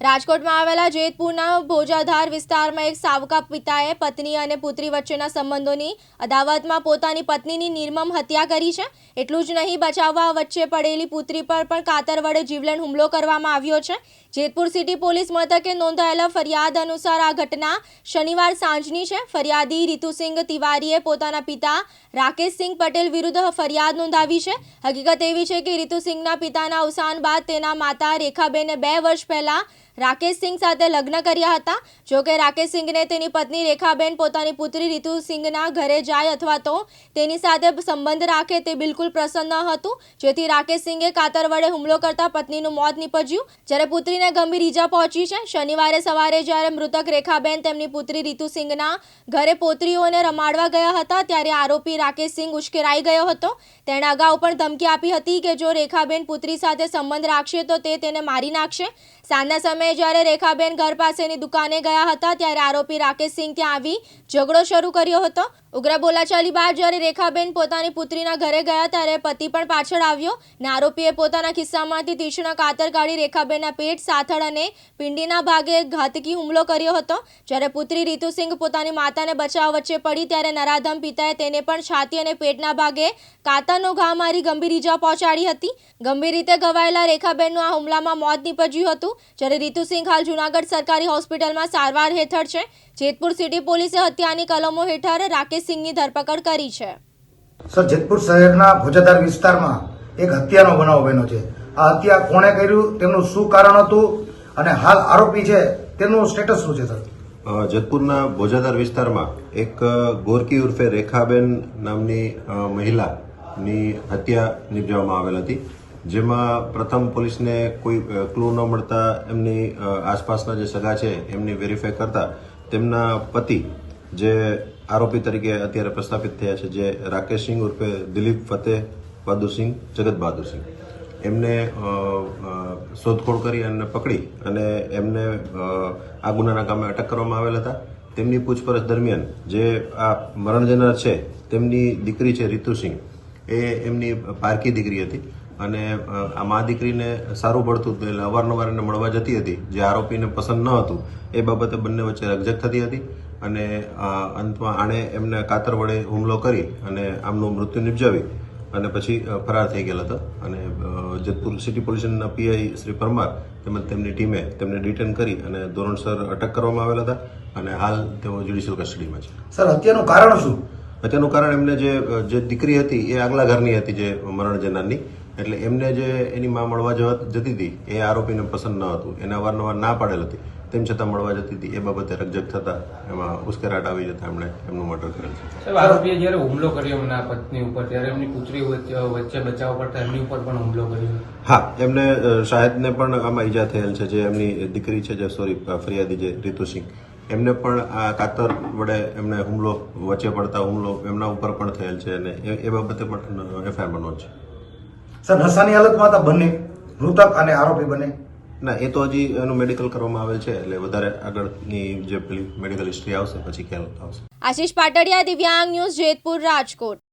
રાજકોટમાં આવેલા જેતપુરના ભોજાધાર વિસ્તારમાં એક સાવકા પિતાએ પત્ની અને પુત્રી વચ્ચેના સંબંધોની અદાવતમાં પોતાની પત્નીની નિર્મમ હત્યા કરી છે. એટલું જ નહીં, બચાવવા વચ્ચે પડેલી પુત્રી પર પણ કાતર વડે જીવલેણ હુમલો કરવામાં આવ્યો છે. જેતપુર સિટી પોલીસ મથકે નોંધાયેલા ફરિયાદ અનુસાર આ ઘટના શનિવાર સાંજની છે. ફરિયાદી રીતુસિંહ તિવારીએ પોતાના પિતા રાકેશસિંહ પટેલ વિરુદ્ધ ફરિયાદ નોંધાવી છે. હકીકત એવી છે કે રીતુસિંહના પિતાના અવસાન બાદ તેના માતા રેખાબેને બે વર્ષ પહેલા રાકેશસિંહ સાથે લગ્ન કર્યા હતા. જોકે રાકેશ સિંઘને તેની પત્ની રેખાબેન પોતાની પુત્રી રીતુ સિંઘના ઘરે જાય અથવા તો તેની સાથે સંબંધ રાખે તે બિલકુલ પ્રસન્ન ન હતું. જેથી રાકેશ સિંઘે કાતર વડે હુમલો કરતા પત્નીનું મોત નીપજ્યું. જ્યારે પુત્રીને ગંભીર ઈજા પહોંચી છે, શનિવારે સવારે જ્યારે મૃતક રેખાબેન તેમની પુત્રી રીતુ સિંઘના ઘરે પોત્રીઓને રમાડવા ગયા હતા, ત્યારે આરોપી રાકેશ સિંઘ ઉશ્કેરાઈ ગયો હતો. તેણે અગાઉ પણ ધમકી આપી હતી કે જો રેખાબેન પુત્રી સાથે સંબંધ રાખશે તો તે તેને મારી નાખશે. સાંજના સમયે જ્યારે રેખાબેન ઘર પાસેની દુકાને ગયા હતા, ત્યારે આરોપી રાકેશસિંહ ત્યાં આવી ઝઘડો શરૂ કર્યો હતો. ઉગ્ર બોલાચાલી બાદ જ્યારે રેખાબેન પોતાની પુત્રીના ઘરે ગયા ત્યારે પતિ પણ પાછળ આવ્યો ને આરોપીએ પોતાના ખિસ્સામાંથી તીક્ષ્ણ કાતર કાઢી રેખાબેનના પેટ, સાથળ અને પિંડીના ભાગે ઘાતકી હુમલો કર્યો હતો. જ્યારે પુત્રી રીતુસિંહ પોતાની માતાને બચાવ વચ્ચે પડી ત્યારે નરાધમ પિતાએ તેને પણ છાતી અને પેટના ભાગે કાતરનો ઘા મારી ગંભીર ઈજા પહોંચાડી હતી. ગંભીર રીતે ઘવાયેલા રેખાબેનનું આ હુમલામાં મોત નીપજ્યું હતું. જ્યારે રીતુસિંહ હાલ જૂનાગઢ સરકારી હોસ્પિટલમાં સારવાર હેઠળ છે. જેતપુર સિટી પોલીસે હત્યાની કલમો હેઠળ રાકેશસિંહની ધરપકડ કરી છે. સર જેતપુર શહેરના ભોજાદાર વિસ્તારમાં એક હત્યાનો બનાવ બન્યો છે. આ હત્યા કોણે કર્યું તેમનું શું કારણ હતું અને હાલ આરોપી છે તેનું સ્ટેટસ શું છે સર? જેતપુરના ભોજાદાર વિસ્તારમાં એક ગોરકી ઉર્ફે રેખાબેન નામની મહિલાની હત્યા નિપજાવવામાં આવેલ હતી જેમાં પ્રથમ પોલીસને કોઈ ક્લુ ન મળતા એમની આસપાસના જે સગા છે એમની વેરીફાઈ કરતા તેમના પતિ જે આરોપી તરીકે અત્યારે પ્રસ્થાપિત થયા છે, જે રાકેશ સિંહ ઉર્ફે દિલીપ ફતેહ બહાદુરસિંહ જગત બહાદુરસિંહ એમને શોધખોળ કરી અને પકડી અને એમને આ ગુનાના કામે અટક કરવામાં આવેલ હતા. તેમની પૂછપરછ દરમિયાન જે આ મરણ જનાર છે, તેમની દીકરી છે રીતુસિંહ એ એમની પારકી દીકરી હતી અને આ મા દીકરીને સારું પડતું એટલે અવારનવાર એને મળવા જતી હતી. જે આરોપીને પસંદ ન હતું, એ બાબતે બંને વચ્ચે રકઝક થતી હતી. અને અંતમાં આણે એમને કાતર વડે હુમલો કરી અને આમનું મૃત્યુ નિપજાવી અને પછી ફરાર થઈ ગયેલા હતા. અને જેતપુર સિટી પોલીસના પીઆઈ શ્રી પરમાર તેમજ તેમની ટીમે તેમને ડિટેન કરી અને ધોરણસર અટક કરવામાં આવેલા હતા અને હાલ તેઓ જ્યુડિશિયલ કસ્ટડીમાં છે. સર હત્યાનું કારણ શું? અત્યારનું કારણ એમને જે જે દીકરી હતી એ આગલા ઘરની હતી જે મરણ જનારની. એટલે એમને જે એની માં મળવા જવા જતી હતી એ આરોપીને પસંદ ન હતું. એને અવારનવાર ના પાડેલ હતી. તેમ છતાં મળવા જતી હતી એ બાબતે રકજક થતા એમાં ઉશ્કેરાટ આવી જતા એમણે એમનું મર્ડર કરેલ છે. આરોપીએ જયારે હુમલો કર્યો એમના પત્ની ઉપર ત્યારે એમની પુત્રી વચ્ચે વચ્ચે બચાવ કરતા એમની ઉપર પણ હુમલો કર્યો. હા એમને શાહેદને પણ આમાં ઈજા થયેલ છે જે એમની દીકરી છે જે સોરી ફરિયાદી જે રીતુસિંહ એમને પણ આ કાતર વડે એમને હુમલો વચ્ચે પડતા હુમલો એમના ઉપર પણ થયેલ છે અને એ- એ બાબતે પણ એફઆઈઆર બનવો છે. સર નશાની હાલતમાં હતા બંને મૃતક અને આરોપી બંને ના, એ તો હજી એનું મેડિકલ કરવામાં આવેલ છે, એટલે વધારે આગળની જે પેલી મેડિકલ હિસ્ટ્રી આવશે, પછી ખ્યાલ આવશે. આશીષ પાટડિયા, દિવ્યાંગ ન્યૂઝ, જેતપુર, રાજકોટ.